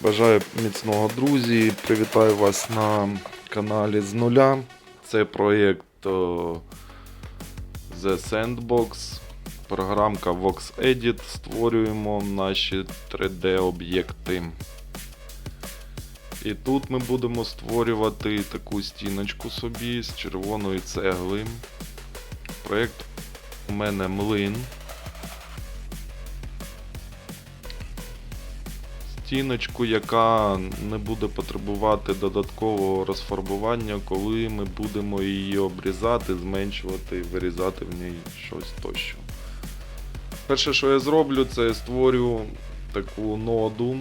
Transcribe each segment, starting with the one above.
Бажаю міцного друзі. Привітаю вас на каналі з нуля. Це проєкт The Sandbox. Програмка Vox Edit. Створюємо наші 3D-об'єкти. І тут ми будемо створювати таку стіночку собі з червоної цегли. Проєкт у мене млин. Стіночку, яка не буде потребувати додаткового розфарбування, коли ми будемо її обрізати, зменшувати, вирізати в ній щось тощо. Перше, що я зроблю, це створю таку ноду,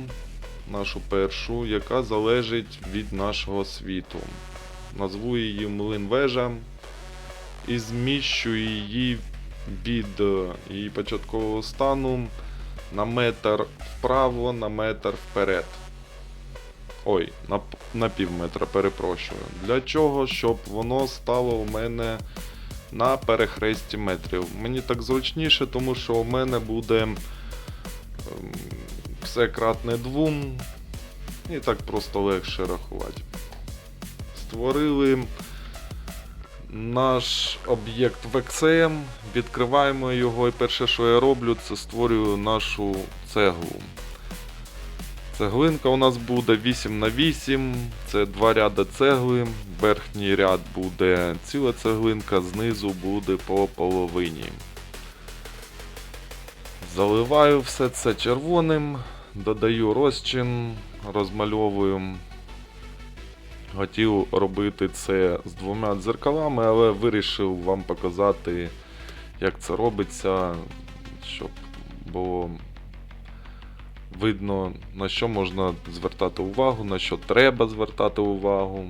нашу першу, яка залежить від нашого світу. Назву її млин вежа і зміщу її від е, її початкового стану на метр вправо, на метр вперед. Ой, на, на пів метра, перепрошую. Для чого? Щоб воно стало у мене на перехресті метрів. Мені так зручніше, тому що у мене буде ем, все кратне двом. І так просто легше рахувати. Створили наш об'єкт в XM, відкриваємо його, і перше, що я роблю, це створюю нашу цеглу. Цеглинка у нас буде 8 на 8 це два ряди цегли. Верхній ряд буде ціла цеглинка, знизу буде по половині. Заливаю все це червоним, додаю розчин, розмальовую. Хотів робити це з двома дзеркалами, але вирішив вам показати, як це робиться, щоб було видно, на що можна звертати увагу, на що треба звертати увагу.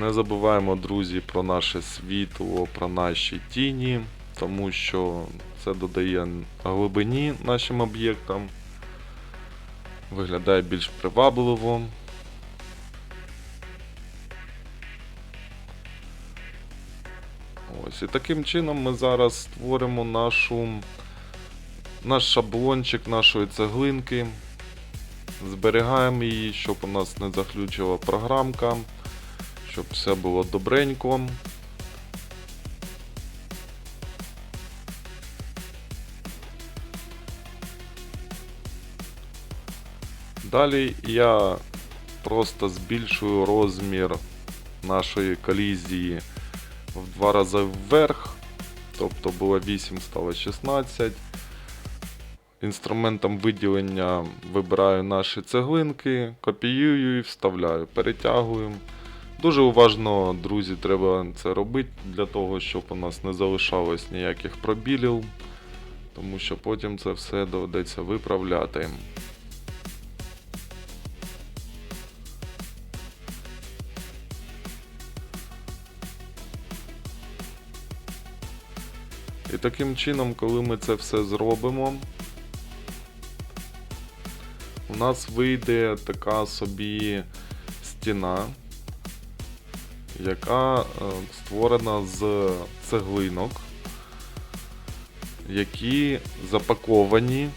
Не забуваємо, друзі, про наше світло, про наші тіні, тому що це додає глибині нашим об'єктам. Виглядає більш привабливо. Ось, і таким чином ми зараз створимо нашу, наш шаблончик нашої цеглинки. Зберігаємо її, щоб у нас не заключила програмка щоб все було добренько. Далі я просто збільшую розмір нашої колізії в два рази вверх. Тобто було 8, стало 16. Інструментом виділення вибираю наші цеглинки, копіюю і вставляю, перетягую. Дуже уважно, друзі, треба це робити для того, щоб у нас не залишалось ніяких пробілів, тому що потім це все доведеться виправляти. І таким чином, коли ми це все зробимо, у нас вийде така собі стіна яка е, створена з цеглинок, які запаковані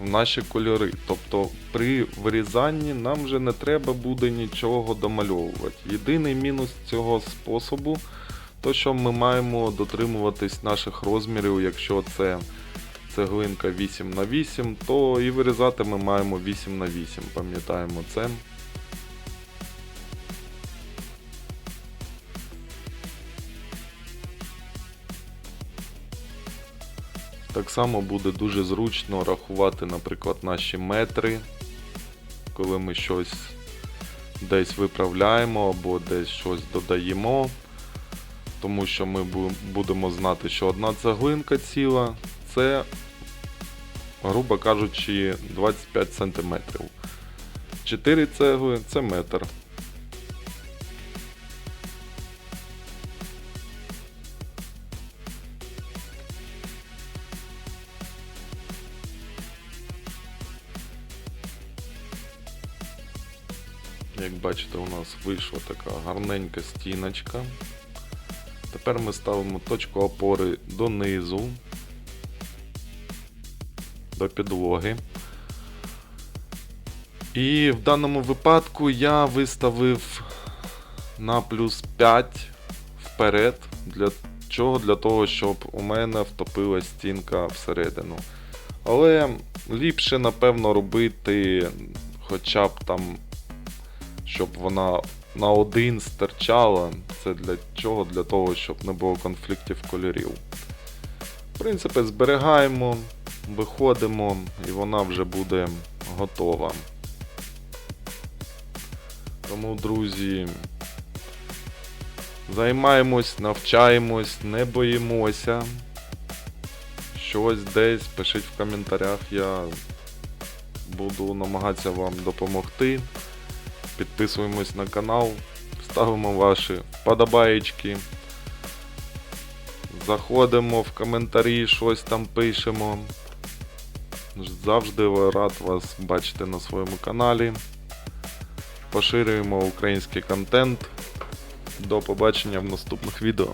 в наші кольори. Тобто при вирізанні нам вже не треба буде нічого домальовувати. Єдиний мінус цього способу, то що ми маємо дотримуватись наших розмірів, якщо це цеглинка 8 на 8 то і вирізати ми маємо 8 на 8 пам'ятаємо це. Так само буде дуже зручно рахувати, наприклад, наші метри, коли ми щось десь виправляємо або десь щось додаємо. Тому що ми будемо знати, що одна цеглинка ціла це, грубо кажучи, 25 см. 4 цегли це метр. Як бачите, у нас вийшла така гарненька стіночка. Тепер ми ставимо точку опори донизу, до підлоги. І в даному випадку я виставив на плюс 5 вперед. Для чого? Для того, щоб у мене втопилась стінка всередину. Але ліпше, напевно, робити хоча б там, щоб вона на один стирчала. Це для чого? Для того, щоб не було конфліктів кольорів. В принципі, зберігаємо, виходимо, і вона вже буде готова. Тому, друзі, займаємось, навчаємось, не боїмося. Щось десь пишіть в коментарях, я буду намагатися вам допомогти. Підписуємось на канал, ставимо ваші подобаєчки, Заходимо в коментарі, щось там пишемо. Завжди рад вас бачити на своєму каналі. Поширюємо український контент. До побачення в наступних відео.